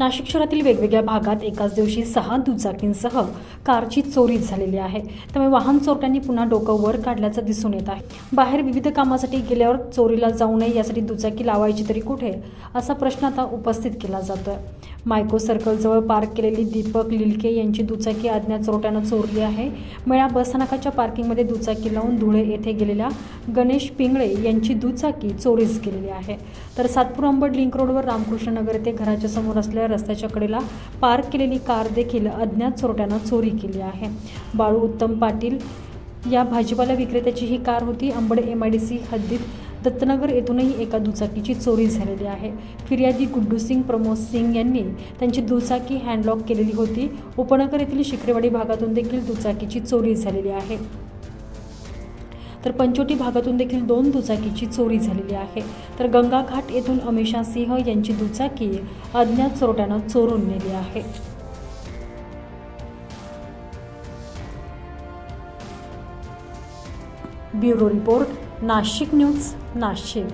नाशिक शहरातील वेगवेगळ्या भागात एकाच दिवशी सहा दुचाकींसह कारची चोरी झालेली आहे. त्यामुळे वाहन चोरट्यांनी पुन्हा डोकं वर काढल्याचं दिसून येत आहे. बाहेर विविध कामासाठी गेल्यावर चोरीला जाऊ नये यासाठी दुचाकी लावायची तरी कुठे? असा प्रश्न आता उपस्थित केला जातोय. मायको सर्कलजवळ पार्क केलेली दीपक लिलके यांची दुचाकी अज्ञात चोरट्यानं चोरली आहे. मेळा बसस्थानकाच्या पार्किंगमध्ये दुचाकी लावून धुळे येथे गेलेल्या गणेश पिंगळे यांची दुचाकी चोरीस गेलेली आहे. तर सातपूर अंबड लिंक रोडवर रामकृष्ण नगर येथे घराच्या समोर असलेल्या रस्त्याच्या कडेला पार्क केलेली कार देखील अज्ञात चोरट्यानं चोरी केली आहे. बाळू उत्तम पाटील या भाजीपाला विक्रेत्याची ही कार होती. Ambad M I D C हद्दीत दत्तनगर येथूनही एका दुचाकीची चोरी झालेली आहे. फिर्यादी गुड्डू सिंग प्रमोद सिंग यांनी त्यांची दुचाकी हँडलॉक केलेली होती. उपनगर येथील शिकरेवाडी भागातून देखील दुचाकीची चोरी झालेली आहे. तर पंचोटी भागातून देखील दोन दुचाकीची चोरी झालेली आहे. तर गंगाघाट येथून अमिषा सिंह यांची दुचाकी अज्ञात चोरट्यानं चोरून नेली आहे. Bureau report Nashik news Nashik.